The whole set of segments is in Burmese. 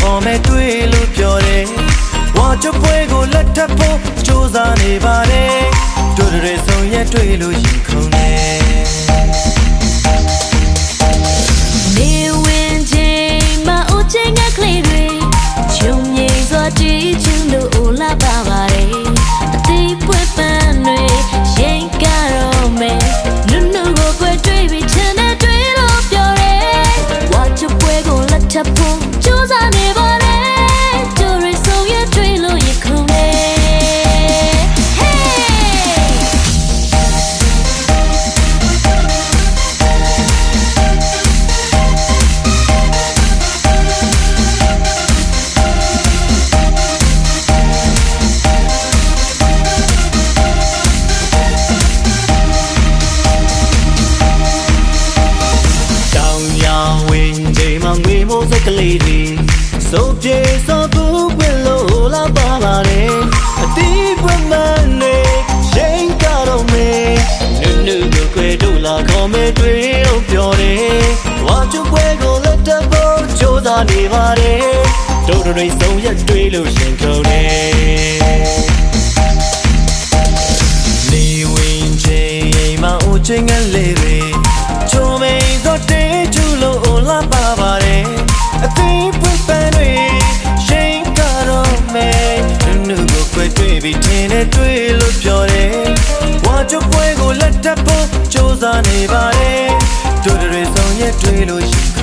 ခေါ်မဲ့တွေ့လို့ပြောတယ်ဝါချပွဲကိုလက်ထပ်ဖို့စူးစမ်းနေပါတယ်တို့တွေဆုံးရတွေ့လို့ရင်ခုန်တယ်နေဝင်ချိန်မှာဦးချိန်ကလေးတွေချုံငိမ့်စွာတီးချင်လို့ တွေစိုးပြေစောဘူးပွင့်လို့လာပါပါတယ်အတီးပွင့်မနေရှိန်ကတော့မေနုနုကိုခွေတို့လာခေါ်မဲတွေ့လို့ပြောတယ်ဝါချပွဲကိုလက်တဖို့ကြိုးစားနေပါတယ်တို့တွေဆုံးရက်တွေ့လို့ရှင်ခုန်နေနေဝင်ချိန်မှာအိုချင်းငယ်လေးတွေ နဲ့တွေ့လို့ပြောတယ်ဝါချပွဲကိုလက်ထပ်ဖို့စူးစမ်းနေပါတယ်တို့တွေဆုံးရက်တွေ့လို့ရှိ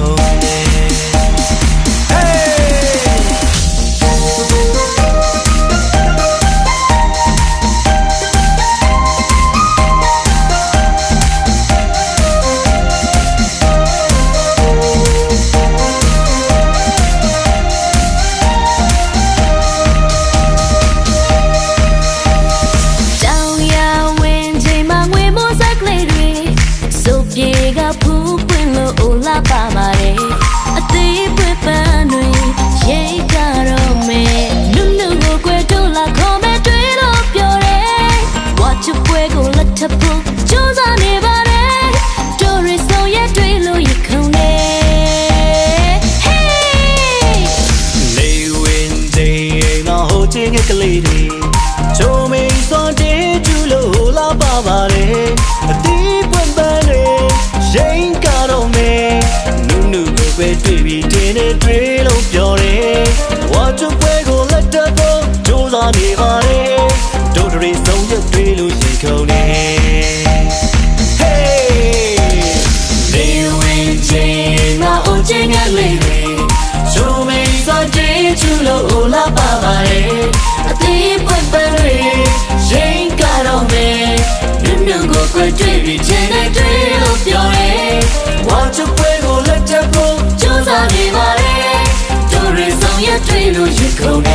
စုပ်ပြေကဖူးပွင့်လို့အိုလာပါပါတယ်အသေးပွင့်ပန်းတွေရိတ်ကတော့မယ်နုနုကိုကွယ်တို့လာခေါ်မဲ့တွေ့လို့ပြောတယ်ဝါချပွဲကိုလက်ထပ်ဖို့ကြိုးစားနေပါတယ်တို့ရဆုံးရတွေ့လို့ရခုန်နေ Hey နေဝင်ချိန်မှာဟိုချင်းကလေးတွေချုံမိန်စောတေးကျူလို့လာပါပါတယ် You no use